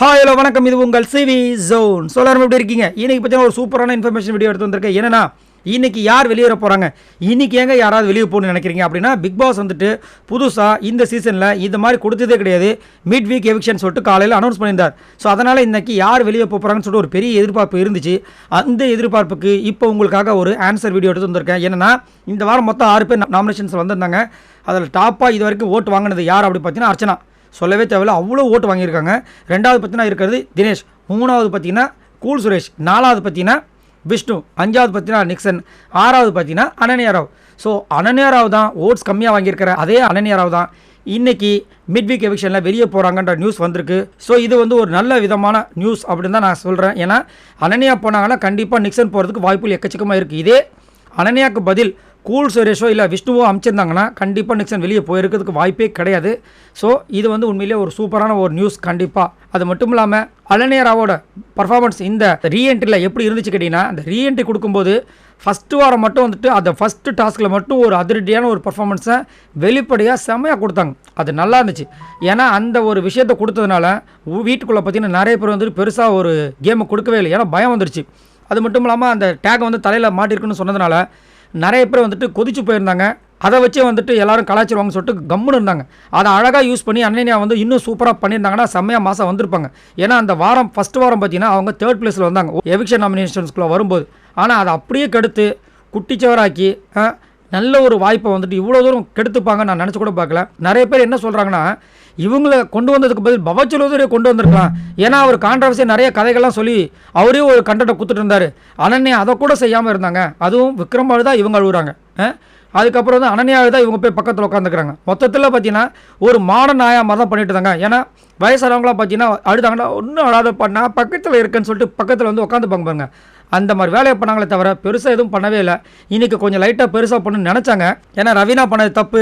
Hi hello வணக்கம். இது உங்கள் சிவி ஜோன் ஸோ எல்லாரும் எப்படி இருக்கீங்க? இன்னைக்கு பார்த்தீங்கன்னா ஒரு சூப்பரான இன்ஃபர்மேஷன் வீடியோ எடுத்து வந்திருக்கேன். என்னன்னா இன்னைக்கு யார் வெளியேற போகிறாங்க இன்னைக்கு ஏங்க யாராவது வெளியே போகணும்னு நினைக்கிறீங்க அப்படின்னா பிக் பாஸ் வந்துட்டு புதுசாக இந்த சீசனில் இந்த மாதிரி கொடுத்ததே கிடையாது. மிட் வீக் எவிக்ஷன் சொல்லிட்டு காலையில் அனௌன்ஸ் பண்ணியிருந்தார். ஸோ அதனால் இன்னைக்கு யார் வெளியே போகிறாங்கன்னு சொல்லிட்டு ஒரு பெரிய எதிர்பார்ப்பு இருந்துச்சு. அந்த எதிர்பார்ப்புக்கு இப்போ உங்களுக்காக ஒரு ஆன்சர் வீடியோ எடுத்து வந்திருக்கேன். என்னன்னா இந்த வாரம் மொத்தம் ஆறு பேர் நாமினேஷன்ஸ் வந்திருந்தாங்க. அதில் டாப்பாக இது வரைக்கும் ஓட்டு வாங்கினது யார் அப்படி பார்த்தீங்கன்னா அர்ச்சனா. சொல்லவே தேவையில்ல. அவ்வளோ ஓட்டு வாங்கியிருக்காங்க. ரெண்டாவது பார்த்தீங்கன்னா இருக்கிறது தினேஷ். மூணாவது பார்த்தீங்கன்னா கூல் சுரேஷ். நாலாவது பார்த்தீங்கன்னா விஷ்ணு. அஞ்சாவது பார்த்தீங்கன்னா நிக்சன். ஆறாவது பார்த்தீங்கன்னா அனன்யா ராவ். ஸோ அனன்யா ராவ் தான் ஓட்ஸ் கம்மியாக வாங்கியிருக்கிற அதே அனன்யா ராவ் தான். இன்றைக்கி மிட் வீக் எவிக்ஷனில் வெளியே போகிறாங்கன்ற நியூஸ் வந்திருக்கு. ஸோ இது வந்து ஒரு நல்ல விதமான நியூஸ் அப்படின்னு தான் நான் சொல்கிறேன் ஏன்னா அனன்யா போனாங்கன்னா கண்டிப்பாக நிக்சன் போகிறதுக்கு வாய்ப்புகள் எக்கச்சக்கமாக இருக்குது இதே அனன்யாவுக்கு பதில் கூல் சுரேஷோ இல்லை விஷ்ணுவோ அமைச்சிருந்தாங்கன்னா கண்டிப்பாக நிக்சன் வெளியே போயிருக்கிறதுக்கு வாய்ப்பே கிடையாது. ஸோ இது வந்து உண்மையிலேயே ஒரு சூப்பரான ஒரு நியூஸ் கண்டிப்பாக அது மட்டும் இல்லாமல் அலனேராவோட பர்ஃபார்மன்ஸ் இந்த ரீஎன்ட்ரியில் எப்படி இருந்துச்சு கேட்டிங்கன்னா அந்த ரீஎன்ட்ரி கொடுக்கும்போது ஃபஸ்ட்டு வாரம் மட்டும் வந்துட்டு அந்த ஃபஸ்ட்டு டாஸ்கில் மட்டும் ஒரு அதிரடியான ஒரு பர்ஃபார்மன்ஸை வெளிப்படையாக செம்மையாக கொடுத்தாங்க. அது நல்லா இருந்துச்சு. ஏன்னா அந்த ஒரு விஷயத்தை கொடுத்ததுனால உ- வீட்டுக்குள்ளே பார்த்தீங்கன்னா நிறைய பேர் வந்துட்டு பெருசாக ஒரு கேமை கொடுக்கவே இல்லை. ஏன்னா பயம் வந்துருச்சு. அது மட்டும் இல்லாமல் அந்த டேக் வந்து தலையில் மாட்டிருக்குன்னு சொன்னதுனால நிறைய பேர் வந்துட்டு கொதிச்சு போயிருந்தாங்க. அதை வச்சே வந்துட்டு எல்லாரும் கலாச்சிருவாங்கன்னு சொல்லிட்டு கம்முன்னு இருந்தாங்க. அதை அழகாக யூஸ் பண்ணி அண்ணனியா வந்து இன்னும் சூப்பராக பண்ணியிருந்தாங்கன்னா செம்மையாக மாதம் வந்திருப்பாங்க. ஏன்னா அந்த வாரம் ஃபஸ்ட் வாரம் பார்த்தீங்கன்னா அவங்க தேர்ட் பிளேஸில் வந்தாங்க. எவிக்ஷன் நாமினேஷன்ஸ்குள்ளே வரும்போது. ஆனால் அதை அப்படியே கெடுத்து குட்டிச்சவராக்கி நல்ல ஒரு வாய்ப்பை வந்துட்டு இவ்வளோ தூரம் கெடுத்துப்பாங்க நான் நினச்சி கூட பார்க்கல. நிறைய பேர் என்ன சொல்கிறாங்கன்னா இவங்கள கொண்டு வந்ததுக்கு பதில் பவச்சலோதரை கொண்டு வந்திருக்கலாம். ஏன்னா அவர் கான்ட்ரவர்சியாக நிறைய கதைகள்லாம் சொல்லி அவரே ஒரு கண்டத்தை கொடுத்துட்டு இருந்தார். அனன்யா அதை கூட செய்யாமல் இருந்தாங்க. அதுவும் விக்ரம் தான் இவங்க அழுகுறாங்க. அதுக்கப்புறம் வந்து அனன்யாவை தான் இவங்க போய் பக்கத்தில் உட்காந்துக்கிறாங்க மொத்தத்தில் பார்த்தீங்கன்னா ஒரு மாடர்ன் ஆயா மாதிரி தான் பண்ணிட்டு இருந்தாங்க ஏன்னா வயசானவங்களாம் பார்த்தீங்கன்னா அழுதாங்கன்னா ஒன்றும் அழாத பண்ணா பக்கத்தில் இருக்கேன்னு சொல்லிட்டு பக்கத்தில் வந்து உட்காந்துப்பாங்க பாருங்க. அந்த மாதிரி வேலையை பண்ணாங்களே தவிர பெருசாக எதுவும் பண்ணவே இல்லை. இன்றைக்கி கொஞ்சம் லைட்டாக பெருசாக பண்ணணும்னு நினச்சாங்க. ஏன்னா ரவீனா பண்ணது தப்பு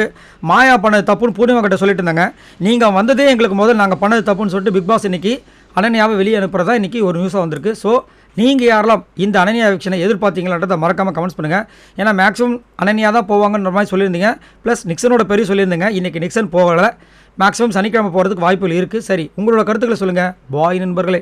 மாயா பண்ணது தப்புன்னு பூர்ணிமா கிட்ட சொல்லிட்டு இருந்தாங்க நீங்கள் வந்ததே எங்களுக்கு முதல்ல நாங்கள் பண்ணது தப்புன்னு சொல்லிட்டு பிக் பாஸ் இன்றைக்கி அனன்யாவை வெளியே அனுப்புகிறதா இன்றைக்கி ஒரு நியூஸாக வந்திருக்கு. ஸோ நீங்கள் யாரெல்லாம் இந்த அனன்யா எவிக்ஷனை எதிர்பார்த்தீங்களான்றதை மறக்காமல் கமெண்ட்ஸ் பண்ணுங்கள் ஏன்னா மேக்ஸிமம் அனன்யா தான் போவாங்கன்ற மாதிரி சொல்லியிருந்தீங்க. ப்ளஸ் நிக்சனோட பெரிய சொல்லியிருந்தீங்க. இன்றைக்கி நிக்சன் போகலை. மேக்ஸிமம் சனிக்கிழமை போகிறதுக்கு வாய்ப்புகள் இருக்குது சரி உங்களோட கருத்துக்களை சொல்லுங்கள் பாய் நண்பர்களே.